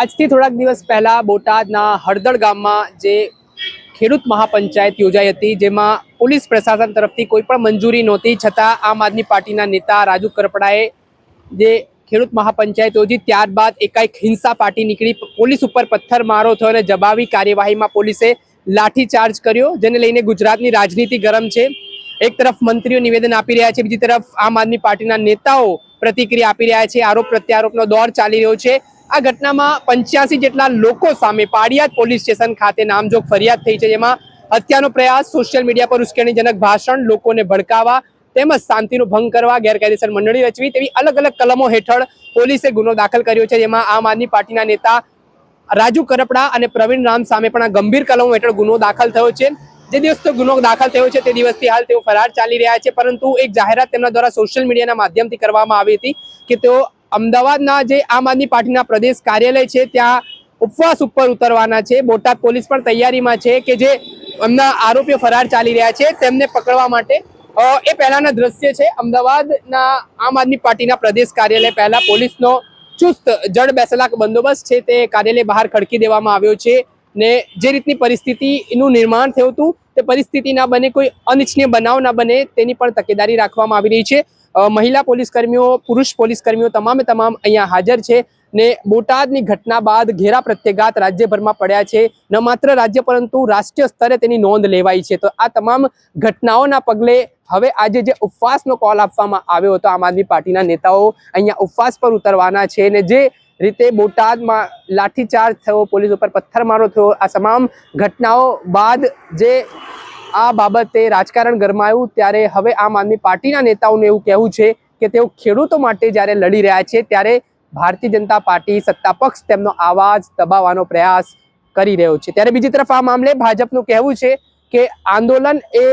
આજથી થોડાક દિવસ પહેલાં બોટાદના હળદળ ગામમાં જે ખેડૂત મહાપંચાયત યોજાઈ હતી, જેમાં પોલીસ પ્રશાસન તરફથી કોઈ પણ મંજૂરી નહોતી, છતાં આમ આદમી પાર્ટીના નેતા રાજુ કરપડાએ જે ખેડૂત મહાપંચાયત યોજી, ત્યારબાદ એકાએક હિંસા પાર્ટી નીકળી, પોલીસ ઉપર પથ્થરમારો થયો અને જવાબી કાર્યવાહીમાં પોલીસે લાઠીચાર્જ કર્યો, જેને લઈને ગુજરાતની રાજનીતિ ગરમ છે. એક તરફ મંત્રીઓ નિવેદન આપી રહ્યા છે, બીજી તરફ આમ આદમી પાર્ટીના નેતાઓ પ્રતિક્રિયા આપી રહ્યા છે આરોપ પ્રત્યારોપનો દોર ચાલી રહ્યો છે. આ ઘટનામાં પંચ્યાસી જેટલા લોકો સામે પાડિયાદ પોલીસ સ્ટેશન ખાતે નામજોગ ફરિયાદ થઈ છે, જેમાં હત્યાનો પ્રયાસ, સોશિયલ મીડિયા પર ઉશ્કેરણીજનક ભાષણ, લોકોને ભડકાવા તેમજ શાંતિનો ભંગ કરવા ગેરકાયદેસર મંડળી રચવી તેવી અલગ અલગ કલમો હેઠળ પોલીસે ગુનો દાખલ કર્યો છે, જેમાં આમ આદમી પાર્ટીના નેતા રાજુ કરપડા અને પ્રવીણ રામ સામે પણ આ ગંભીર કલમો હેઠળ ગુનો દાખલ થયો છે. જે દિવસથી ગુનો દાખલ થયો છે, તે દિવસથી હાલ તેઓ ફરાર ચાલી રહ્યા છે, પરંતુ એક જાહેરાત તેમના દ્વારા સોશિયલ મીડિયાના માધ્યમથી કરવામાં આવી હતી કે તેઓ અમદાવાદના જે આમ આદમી પાર્ટીના પ્રદેશ કાર્યાલય છે, ત્યાં ઉપવાસ ઉપર ઉતરવાના છે. બોટાદ પોલીસ પણ તૈયારીમાં છે કે જે એમના આરોપીઓ ફરાર ચાલી રહ્યા છે, તેમને પકડવા માટે. એ પહેલાના દ્રશ્ય છે. અમદાવાદના આમ આદમી પાર્ટીના પ્રદેશ કાર્યાલય પહેલા પોલીસનો ચુસ્ત, જડ બેસલાક બંદોબસ્ત છે. તે કાર્યાલય બહાર ખડકી દેવામાં આવ્યો છે ને જે રીતની પરિસ્થિતિનું નિર્માણ થયું હતું, તે પરિસ્થિતિ ના બને, કોઈ અનિચ્છનીય બનાવ ના બને, તેની પણ તકેદારી રાખવામાં આવી રહી છે. મહિલા પોલીસ કર્મીઓ પુરુષ પોલીસ કર્મીઓ તમામે તમામ અહીંયા હાજર છે ને બોટાદની ઘટના બાદ ઘેરા પ્રત્યેઘાત રાજ્યભરમાં પડ્યા છે. ન માત્ર રાજ્ય પરંતુ રાષ્ટ્રીય સ્તરે તેની નોંધ લેવાઈ છે. તો આ તમામ ઘટનાઓના પગલે હવે આજે જે ઉપવાસનો કોલ આપવામાં આવ્યો હતો આમ આદમી પાર્ટીના નેતાઓ અહીંયા ઉપવાસ પર ઉતરવાના છે ને જે રીતે બોટાદમાં લાઠીચાર્જ થયો, પોલીસ ઉપર પથ્થરમારો થયો, આ તમામ ઘટનાઓ બાદ જે આ બાબતે રાજકારણ ગરમાયું ત્યારે હવે આમ આદમી પાર્ટીના નેતાઓનું એવું કહેવું છે કે તેઓ ખેડૂતો માટે જ્યારે લડી રહ્યા છે ત્યારે ભારતીય જનતા પાર્ટી સત્તા પક્ષ તેમનો અવાજ દબાવવાનો પ્રયાસ કરી રહ્યો છે. ત્યારે બીજી તરફ આ મામલે ભાજપનું કહેવું છે કે આંદોલન એ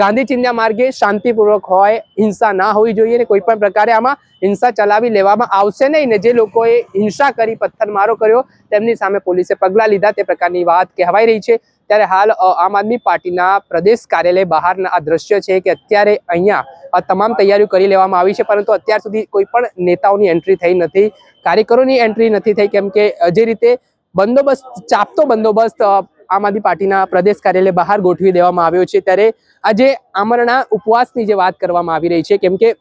ગાંધી ચિંધ્યા માર્ગે શાંતિપૂર્વક હોય, હિંસા ના હોવી જોઈએ ને કોઈ પણ પ્રકારે આમાં હિંસા ચલાવી લેવામાં આવશે નહીં ને જે લોકોએ હિંસા કરી, પથ્થરમારો કર્યો તેમની સામે પોલીસે પગલાં લીધા તે પ્રકારની વાત કહેવાઈ રહી છે. ત્યારે હાલ આમ આદમી પાર્ટીના પ્રદેશ કાર્યાલય બહારના આ દ્રશ્ય છે કે અત્યારે અહીંયા તમામ તૈયારીઓ કરી લેવામાં આવી છે, પરંતુ અત્યાર સુધી કોઈ પણ નેતાઓની એન્ટ્રી થઈ નથી, કાર્યકરોની એન્ટ્રી નથી થઈ, કેમ કે જે રીતે બંદોબસ્ત, ચાપતો બંદોબસ્ત આમ આદમી પાર્ટીના પ્રદેશ કાર્યાલય બહાર ગોઠવી દેવામાં આવ્યો છે, ત્યારે આજે આમરણા ઉપવાસની જે વાત કરવામાં આવી રહી છે, કેમ કે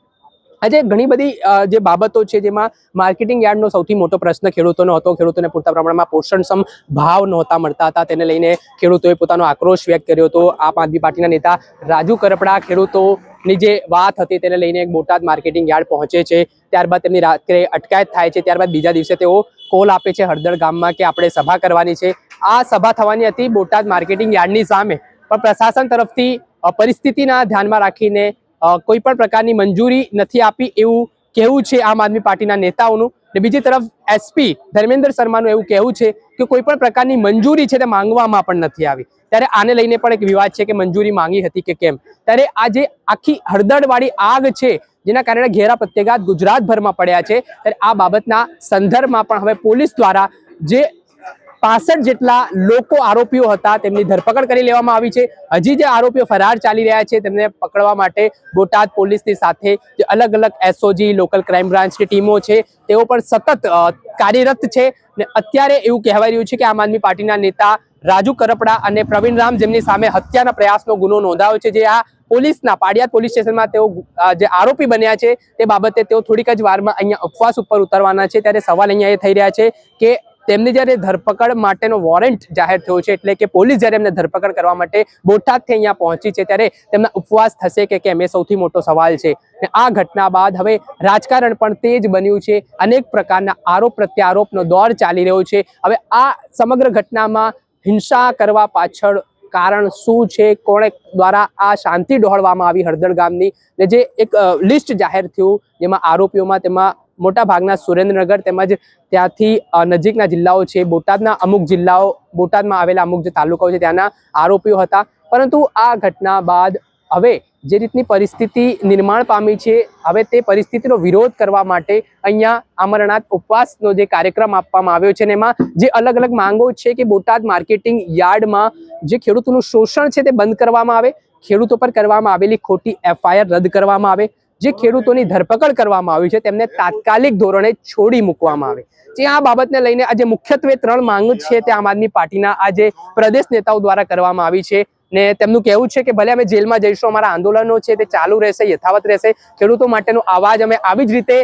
આજે ઘણી બધી જે બાબતો છે જેમાં માર્કેટિંગ યાર્ડનો સૌથી મોટો પ્રશ્ન ખેડૂતોનો હતો. ખેડૂતોને પૂરતા પ્રમાણમાં પોષણક્ષમ ભાવ નહોતા મળતા હતા. તેને લઈને ખેડૂતોએ પોતાનો આક્રોશ વ્યક્ત કર્યો હતો. આમ આદમી પાર્ટીના નેતા રાજુ કરપડા ખેડૂતોની જે વાત હતી તેને લઈને એક બોટાદ માર્કેટિંગ યાર્ડ પહોંચે છે. ત્યારબાદ તેમની રાત્રે અટકાયત થાય છે. ત્યારબાદ બીજા દિવસે તેઓ કોલ આપે છે હળદળ ગામમાં કે આપણે સભા કરવાની છે. આ સભા થવાની હતી બોટાદ માર્કેટિંગ યાર્ડની સામે. પણ પ્રશાસન તરફથી પરિસ્થિતિના ધ્યાનમાં રાખીને કોઈ પણ પ્રકારની મંજૂરી નથી આપી એવું કહેવું છે આમ આદમી પાર્ટીના નેતાઓનું. ને બીજી તરફ એસપી ધર્મેન્દ્ર શર્માનું એવું કહેવું છે કે કોઈ પણ પ્રકારની મંજૂરી છે તે માંગવામાં પણ નથી આવી. ત્યારે આને લઈને પણ એક વિવાદ છે કે મંજૂરી માંગી હતી કે કેમ? ત્યારે આ જે આખી હળદળવાળી આગ છે, જેના કારણે ઘેરા પ્રત્યાઘાત ગુજરાતભરમાં પડ્યા છે, ત્યારે આ બાબતના સંદર્ભમાં પણ હવે પોલીસ દ્વારા જે પાસઠ જેટલા લોકો આરોપીઓ હતા તેમની ધરપકડ કરી લેવામાં આવી છે. હજી જે આરોપીઓ ફરાર ચાલી રહ્યા છે તેમને પકડવા માટે બોટાદ પોલીસની સાથે જે અલગ અલગ એસઓજી લોકલ ક્રાઇમ બ્રાન્ચની ટીમો છે, તેઓ પણ સતત કાર્યરત છે. ને અત્યારે એવું કહેવાય રહ્યું છે કે આમ આદમી પાર્ટીના નેતા રાજુ કરપડા અને પ્રવીણ રામ જેમની સામે હત્યાના પ્રયાસનો ગુનો નોંધાયો છે. જે આ પોલીસના, પાડિયાદ પોલીસ સ્ટેશનમાં તેઓ જે આરોપી બન્યા છે તે બાબતે તેઓ થોડીક જ વારમાં અહીંયા ઉપવાસ ઉપર ઉતરવાના છે. ત્યારે સવાલ અહીંયા એ થઈ રહ્યા છે કે તેમની જ્યારે ધરપકડ માટેનો વોરંટ જાહેર થયો છે, એટલે કે પોલીસ જ્યારે એમને ધરપકડ કરવા માટે બોટાદથી અહીંયા પહોંચી છે, ત્યારે તેમના ઉપવાસ થશે કે કેમ, એ સૌથી મોટો સવાલ છે. ને આ ઘટના બાદ હવે રાજકારણ પણ તેજ બન્યું છે, અનેક પ્રકારના આરોપ પ્રત્યારોપનો દોર ચાલી રહ્યો છે. હવે આ સમગ્ર ઘટનામાં હિંસા કરવા પાછળ કારણ શું છે, કોણે દ્વારા આ શાંતિ ડહોળવામાં આવી હળદળ ગામની? ને જે એક લિસ્ટ જાહેર થયું, જેમાં આરોપીઓમાં તેમાં મોટા ભાગના સુરેન્દ્રનગર તેમજ ત્યાંથી નજીકના જિલ્લાઓ છે. બોટાદના અમુક જિલ્લાઓ, બોટાદમાં આવેલા અમુક જે તાલુકાઓ છે, ત્યાંના આરોપીઓ હતા. પરંતુ આ ઘટના બાદ હવે જે રીતની પરિસ્થિતિ નિર્માણ પામી છે, હવે તે પરિસ્થિતિનો વિરોધ કરવા માટે અહીંયા અમરનાથ ઉપવાસનો જે કાર્યક્રમ આપવામાં આવ્યો છે એમાં જે અલગ અલગ માંગો છે કે બોટાદ માર્કેટિંગ યાર્ડમાં જે ખેડૂતોનું શોષણ છે તે બંધ કરવામાં આવે, ખેડૂતો પર કરવામાં આવેલી ખોટી એફઆઈઆર રદ કરવામાં આવે જે ખેડૂતોની ધરપકડ કરવામાં આવી છે, તેમને તાત્કાલિક ધોરણે છોડી મૂકવામાં આવે. જે આ બાબતને લઈને આજે મુખ્યત્વે ત્રણ માંગ છે તે આમ આદમી પાર્ટીના આજે પ્રદેશ નેતાઓ દ્વારા કરવામાં આવી છે. ને તેમનું કહેવું છે કે ભલે અમે જેલમાં જઈશું, અમારા આંદોલનો છે તે ચાલુ રહેશે, યથાવત રહેશે. ખેડૂતો માટેનો અવાજ અમે આવી જ રીતે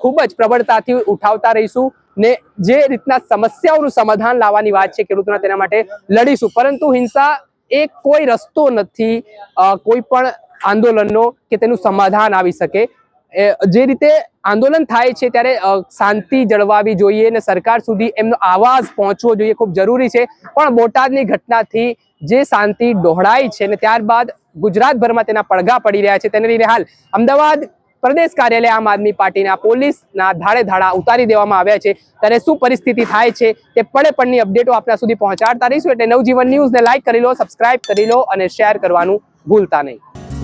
ખૂબ જ પ્રબળતાથી ઉઠાવતા રહીશું. ને જે રીતના સમસ્યાઓનું સમાધાન લાવવાની વાત છે ખેડૂતોના તેના માટે લડીશું. પરંતુ હિંસા એ કોઈ રસ્તો નથી. કોઈ પણ આંદોલનનો કે તેનું સમાધાન આવી શકે. જે રીતે આંદોલન થાય છે ત્યારે શાંતિ જળવાવી જોઈએ અને સરકાર સુધી એમનો આવાજ પહોંચવો જોઈએ ખૂબ જરૂરી છે. પણ બોટાદની ઘટનાથી જે શાંતિ ડહોળાઈ છે ને ત્યારબાદ ગુજરાતભરમાં તેના પડઘા પડી રહ્યા છે તેને લઈને હાલ અમદાવાદ પ્રદેશ કાર્યાલય આમ આદમી પાર્ટીના પોલીસના ધાડે ધાડા ઉતારી દેવામાં આવ્યા છે. ત્યારે શું પરિસ્થિતિ થાય છે તે પડે પડની અપડેટો આપણા સુધી પહોંચાડતા રહીશું. એટલે નવજીવન ન્યૂઝને લાઈક કરી લો, સબસ્ક્રાઇબ કરી લો અને શેર કરવાનું ભૂલતા નહીં.